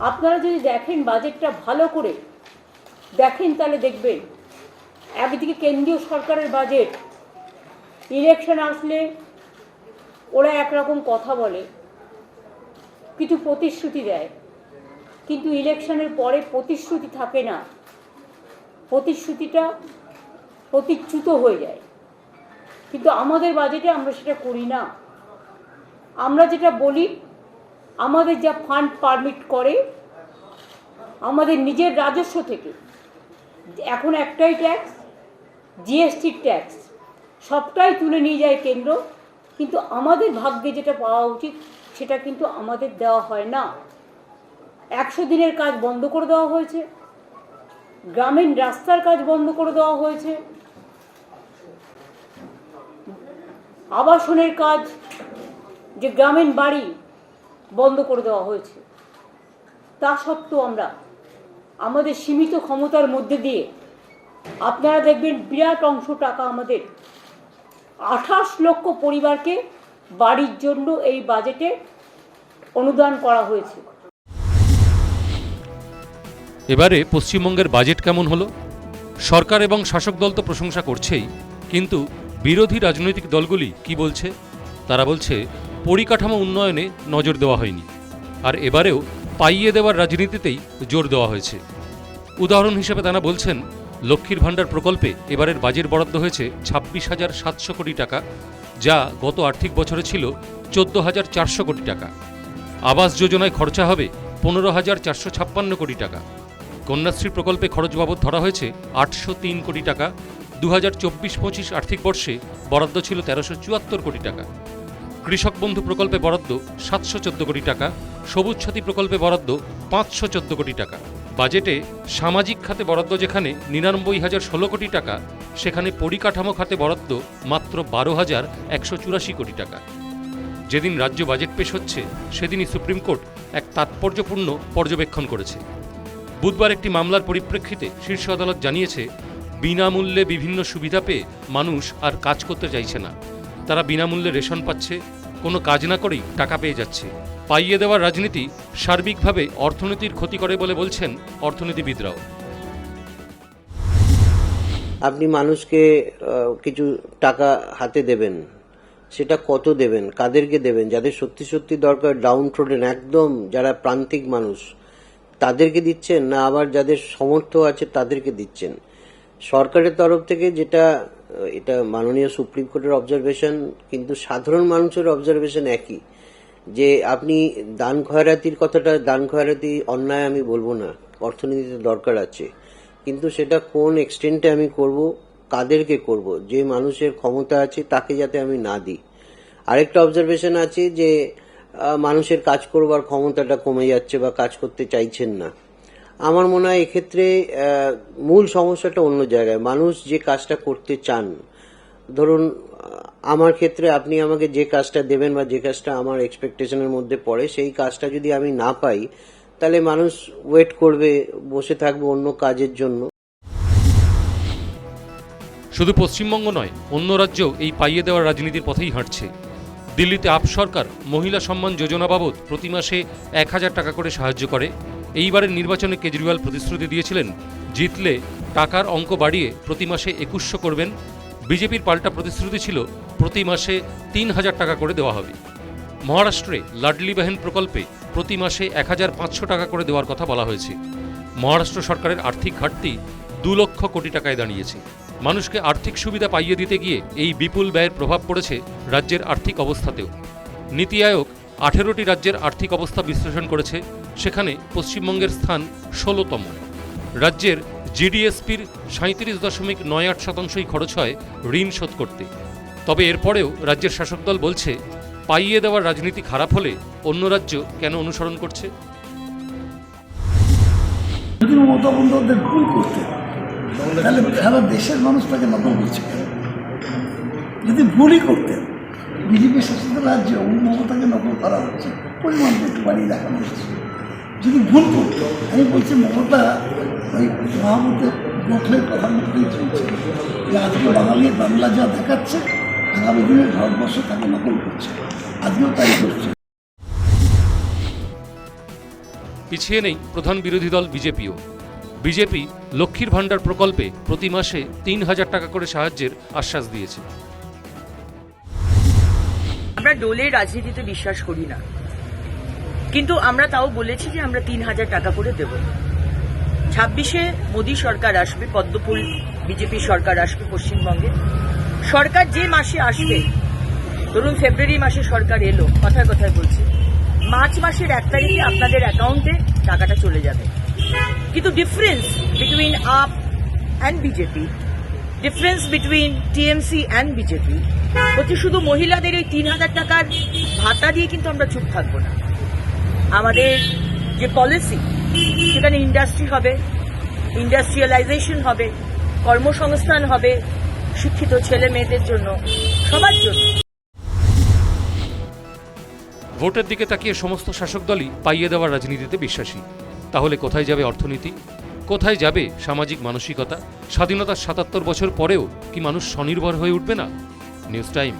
আপনারা যদি দেখেন বাজেটটা ভালো করে, দেখেন তাহলে দেখবেন একদিকে কেন্দ্রীয় সরকারের বাজেট ইলেকশন আসলে ওরা একরকম কথা বলে, কিছু প্রতিশ্রুতি দেয়, কিন্তু ইলেকশনের পরে প্রতিশ্রুতি থাকে না। প্রতিশ্রুতিটা প্রতিচ্যুত হয়ে যায়। কিন্তু আমাদের বাজেটে আমরা সেটা করি না। আমরা যেটা বলি আমাদের যা ফান্ড পারমিট করে, আমাদের নিজের রাজস্ব থেকে, এখন একটাই ট্যাক্স জিএসটির ট্যাক্স সবটাই তুলে নিয়ে যায় কেন্দ্র, কিন্তু আমাদের ভাগ্যে যেটা পাওয়া উচিত, সেটা কিন্তু আমাদের দেওয়া হয় না। একশো দিনের কাজ বন্ধ করে দেওয়া হয়েছে, গ্রামীণ রাস্তার কাজ বন্ধ করে দেওয়া হয়েছে, আবাসনের কাজ, যে গ্রামীণ বাড়ি বন্ধ করে দেওয়া হয়েছে। তা সত্ত্বেও আমরা আমাদের সীমিত ক্ষমতার মধ্যে দিয়ে আপনারা দেখবেন বিরাট অংশ টাকা আমাদের আঠাশ লক্ষ পরিবারকে বাড়ির জন্য এই বাজেটে অনুদান করা হয়েছে। এবারে পশ্চিমবঙ্গের বাজেট কেমন হলো? সরকার এবং শাসক দল তো প্রশংসা করছেই, কিন্তু বিরোধী রাজনৈতিক দলগুলি কি বলছে? তারা বলছে পরিকাঠামো উন্নয়নে নজর দেওয়া হয়নি। আর এবারেও পাইয়ে দেওয়ার রাজনীতিতেই জোর দেওয়া হয়েছে। উদাহরণ হিসেবে তারা বলছেন, লক্ষ্মীর ভাণ্ডার প্রকল্পে এবারের বাজেট বরাদ্দ হয়েছে ছাব্বিশ হাজার সাতশো কোটি টাকা, যা গত আর্থিক বছরে ছিল চোদ্দ হাজার চারশো কোটি টাকা। আবাস যোজনায় খরচা হবে পনেরো হাজার চারশো ছাপ্পান্ন কোটি টাকা। কন্যাশ্রী প্রকল্পে খরচ বাবদ ধরা হয়েছে আটশো তিন কোটি টাকা দু হাজার চব্বিশ পঁচিশ আর্থিক বর্ষে বরাদ্দ ছিল তেরোশো চুয়াত্তর কোটি টাকা। কৃষক বন্ধু প্রকল্পে বরাদ্দ সাতশো চোদ্দ কোটি টাকা, সবুজ সাথী প্রকল্পে বরাদ্দ পাঁচশো চোদ্দ কোটি টাকা। বাজেটে সামাজিক খাতে বরাদ্দ যেখানে নিরানব্বই হাজার ষোলো কোটি টাকা, সেখানে পরিকাঠামো খাতে বরাদ্দ মাত্র বারো হাজার একশো চুরাশি কোটি টাকা। যেদিন রাজ্য বাজেট পেশ হচ্ছে, সেদিনই সুপ্রিম কোর্ট এক তাৎপর্যপূর্ণ পর্যবেক্ষণ করেছে। বুধবার একটি মামলার পরিপ্রেক্ষিতে শীর্ষ আদালত জানিয়েছে, বিনামূল্যে বিভিন্ন সুবিধা পেয়ে মানুষ আর কাজ করতে চাইছে না। তারা বিনামূল্যে রেশন পাচ্ছে কোনো কাজ না করেই টাকা পেয়ে যাচ্ছে। পাইয়ে দেওয়ার রাজনীতি সার্বিকভাবে অর্থনীতির ক্ষতি করে বলে বলছেন অর্থনীতিবিদরাও। আপনি মানুষকে কিছু টাকা হাতে দেবেন। সেটা কত দেবেন? কাদেরকে দেবেন? যাদের সত্যি সত্যি দরকার ডাউন ট্রোডেন একদম যারা প্রান্তিক মানুষ, তাদেরকে দিচ্ছেন না আবার যাদের সমর্থ আছে তাদেরকে দিচ্ছেন? সরকারের তরফ থেকে যেটা এটা মাননীয় সুপ্রিম কোর্টের অবজারভেশন কিন্তু সাধারণ মানুষের অবজারভেশন একই, যে আপনি দান খয়রাতির কথাটা, দান খয়রাতি অন্যায় আমি বলব না, অর্থনীতিতে দরকার আছে, কিন্তু সেটা কোন এক্সটেন্টে আমি করব, কাদেরকে করব, যে মানুষের ক্ষমতা আছে তাকে যাতে আমি না দিই। আরেকটা অবজারভেশন আছে যে মানুষের কাজ করবার ক্ষমতাটা কমে যাচ্ছে বা কাজ করতে চাইছেন না। আমার মনে হয় এক্ষেত্রে মূল সমস্যাটা অন্য জায়গায়। মানুষ যে কাজটা করতে চান, ধরুন আমার ক্ষেত্রে আপনি আমাকে যে কাজটা দেবেন বা যে কাজটা আমার এক্সপেকটেশনের মধ্যে পড়ে, সেই কাজটা যদি আমি না পাই, তাহলে মানুষ ওয়েট করবে, বসে থাকবে অন্য কাজের জন্য। শুধু পশ্চিমবঙ্গ নয়, অন্য রাজ্যেও এই পাইয়ে দেওয়ার রাজনীতির পথেই হাঁটছে। দিল্লিতে আপ সরকার মহিলা সম্মান যোজনা বাবদ প্রতি মাসে এক হাজার টাকা করে সাহায্য করে। এইবারের নির্বাচনে কেজরিওয়াল প্রতিশ্রুতি দিয়েছিলেন, জিতলে টাকার অঙ্ক বাড়িয়ে প্রতি মাসে একুশশো করবেন। বিজেপির পাল্টা প্রতিশ্রুতি ছিল, প্রতি মাসে তিন হাজার টাকা করে দেওয়া হবে। মহারাষ্ট্রে লাডলি বাহেন প্রকল্পে প্রতি মাসে এক হাজার পাঁচশো টাকা করে দেওয়ার কথা বলা হয়েছে। মহারাষ্ট্র সরকারের আর্থিক ঘাটতি দু লক্ষ কোটি টাকায় দাঁড়িয়েছে। মানুষকে আর্থিক সুবিধা পাইয়ে দিতে গিয়ে এই বিপুল ব্যয়ের প্রভাব পড়েছে রাজ্যের আর্থিক অবস্থাতেও। নীতি আয়োগ আঠেরোটি রাজ্যের আর্থিক অবস্থা বিশ্লেষণ করেছে, সেখানে পশ্চিমবঙ্গের স্থান ষোলোতম। রাজ্যের জিডিএসপির সাঁত্রিশ দশমিক নয় আট শতাংশই খরচ হয় ঋণ শোধ করতে। তবে এরপরেও রাজ্যের শাসক দল বলছে, পাইয়ে দেওয়ার রাজনীতি খারাপ হলে অন্য রাজ্য কেন অনুসরণ করছে? যদি ভুলই করতেন বিজেপি শাসিত রাজ্যে মমতাকে নকল করা হচ্ছে পরিমাণটা একটু বাড়িয়ে দেখানো হচ্ছে। যদি ভুল করতো, আমি বলছি মমতা, ওই মহামতের গোখলের মতোই চলছে। যে আজকে বাঙালির বাংলা যা দেখাচ্ছে, আগামী দিনে ভারতবর্ষ তাকে নকল করছে। আজকেও তাই করছে। পিছিয়ে নেই প্রধান বিরোধী দল বিজেপিও। বিজেপি লক্ষ্মীর ভাণ্ডার প্রকল্পে প্রতি মাসে তিন হাজার টাকা করে সাহায্যের আশ্বাস দিয়েছে। আমরা দোলের রাজনীতিতে বিশ্বাস করি না। কিন্তু আমরা তাও বলেছি যে আমরা তিন হাজার টাকা করে দেব। ছাব্বিশে মোদী সরকার আসবে, পদ্মফুল বিজেপি সরকার আসবে পশ্চিমবঙ্গে। সরকার যে মাসে আসবে, ধরুন ফেব্রুয়ারি মাসে সরকার এলো, কথায় কথায় বলছি, মার্চ মাসের এক তারিখে আপনাদের অ্যাকাউন্টে টাকাটা চলে যাবে। কিন্তু difference between AAP and BJP difference between TMC and BJP হচ্ছে শুধু মহিলাদের এই তিন হাজার টাকার ভাতা দিয়ে কিন্তু আমরা চুপ থাকব না। আমাদের যে পলিসি সেখানে ইন্ডাস্ট্রি হবে ইন্ডাস্ট্রিয়ালাইজেশন হবে, কর্মসংস্থান হবে, শিক্ষিত ছেলে মেয়েদের জন্য, সবার জন্য। ভোটের দিকে তাকিয়ে সমস্ত শাসক দলই পাইয়ে দেওয়ার রাজনীতিতে বিশ্বাসী। তাহলে কোথায় যাবে অর্থনীতি? কোথায় যাবে সামাজিক মানসিকতা? স্বাধীনতার সাতাত্তর বছর পরেও কি মানুষ স্বনির্ভর হয়ে উঠবে না? News time